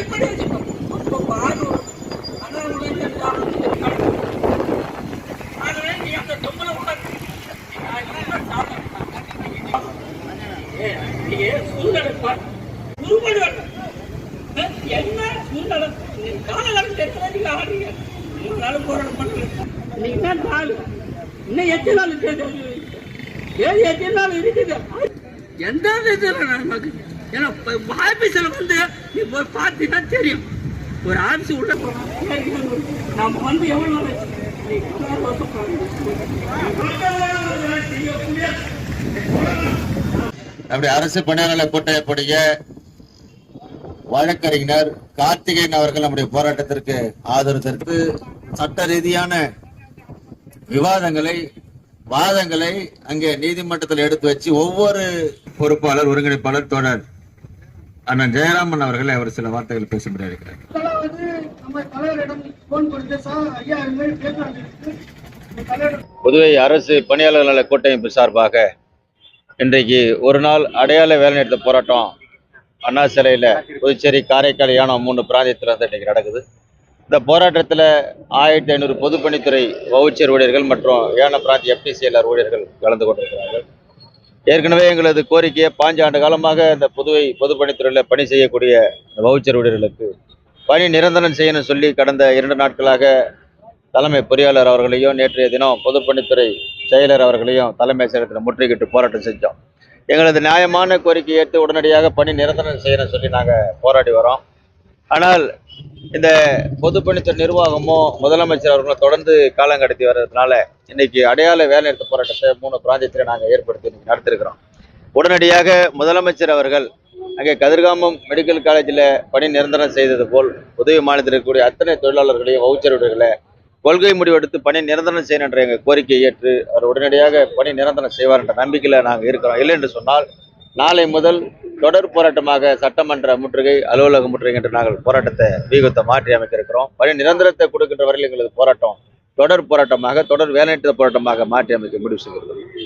அடிப்படை வச்சுக்கோ. இப்போ பாரு அண்ணா உடனே அதனால நீ அந்த தொம்பல உட்காந்து சூழ்நிலை பாரு. உருவடி என்ன சூழ்நிலை? காலம் எத்தனை ஆடுறீங்க? மூணு நாள் போராட்டம் பண்ணுறேன் இன்னைக்கு தான் நாள் இன்னும் எத்தனை நாள் இருக்குது. ஏழு எத்தனை நாள் இருக்குது. எந்த விதத்தில் நமக்கு ஏன்னா ஆபீஸில் வந்து நீ போய் பார்த்தீங்கன்னா தெரியும். ஒரு ஆபீஸ் உள்ள நம்ம வந்து எவ்வளோ நம்முடைய அரசு பணியாளர் கூட்டமைப்புடைய வழக்கறிஞர் கார்த்திகேயன் அவர்கள் நம்முடைய போராட்டத்திற்கு ஆதரவு தருத்து சட்ட ரீதியான விவாதங்களை வாதங்களை அங்கே நீதிமன்றத்தில் எடுத்து வச்சு ஒவ்வொரு பொறுப்பாளர் ஒருங்கிணைப்பாளர் தொடர் அண்ணன் ஜெயராமன் அவர்கள் அவர் சில வார்த்தைகள் பேசும்படி இருக்கிறார் புதுவை அரசு பணியாளர் நல கூட்டமைப்பு சார்பாக இன்றைக்கு ஒரு நாள் அடையாள வேலைநிறுத்த போராட்டம் அண்ணா சிலையில் புதுச்சேரி காரைக்கால் யானம் மூணு பிராந்தியத்தில் வந்து இன்றைக்கி நடக்குது. இந்த போராட்டத்தில் ஆயிரத்தி ஐநூறு பொதுப்பணித்துறை வவுச்சர் ஊழியர்கள் மற்றும் ஏன பிராந்திய எஃப்டிசிஎல்ஆர் ஊழியர்கள் கலந்து கொண்டிருக்கிறார்கள். ஏற்கனவே எங்களது கோரிக்கையை பாஞ்சு ஆண்டு காலமாக இந்த புதுவை பொதுப்பணித்துறையில் பணி செய்யக்கூடிய வவுச்சர் ஊழியர்களுக்கு பணி நிரந்தரம் செய்யணும்னு சொல்லி கடந்த இரண்டு நாட்களாக தலைமை பொறியாளர் அவர்களையும் நேற்றைய தினம் பொதுப்பணித்துறை செயலர் அவர்களையும் தலைமை செயலகத்தில் முற்றுகிட்டு போராட்டம் செஞ்சோம். எங்களது நியாயமான கோரிக்கை ஏற்று உடனடியாக பணி நிரந்தரம் செய்யணும் சொல்லி நாங்கள் போராடி வரோம். ஆனால் இந்த பொதுப்பணித்துறை நிர்வாகமும் முதலமைச்சர் அவர்களும் தொடர்ந்து காலம் கடத்தி வர்றதுனால இன்னைக்கு அடையாள வேலைநிறுத்த போராட்டத்தை மூணு பிராந்தியத்தில் நாங்கள் ஏற்படுத்தி இன்னைக்கு நடத்திருக்கிறோம். உடனடியாக முதலமைச்சர் அவர்கள் அங்கே கதிர்காமம் மெடிக்கல் காலேஜில் பணி நிரந்தரம் செய்தது போல் உதவி மாநிலத்தில் இருக்கக்கூடிய அத்தனை தொழிலாளர்களையும் வவுச்சர்களை கொள்கை முடிவெடுத்து பணி நிரந்தரம் செய்யணும் என்ற எங்கள் கோரிக்கையை ஏற்று அவர் உடனடியாக பணி நிரந்தரம் செய்வார் என்ற நம்பிக்கையில் நாங்கள் இருக்கிறோம். இல்லை என்று சொன்னால் நாளை முதல் தொடர் போராட்டமாக சட்டமன்ற முற்றுகை அலுவலக முற்றுகை என்று நாங்கள் போராட்டத்தை வீகத்தை மாற்றி அமைக்க இருக்கிறோம் பணி நிரந்தரத்தை கொடுக்கின்ற வரையில் எங்களது போராட்டம் தொடர் போராட்டமாக தொடர் வேலைநிறுத்த போராட்டமாக மாற்றி அமைக்க முடிவு செய்கிறது.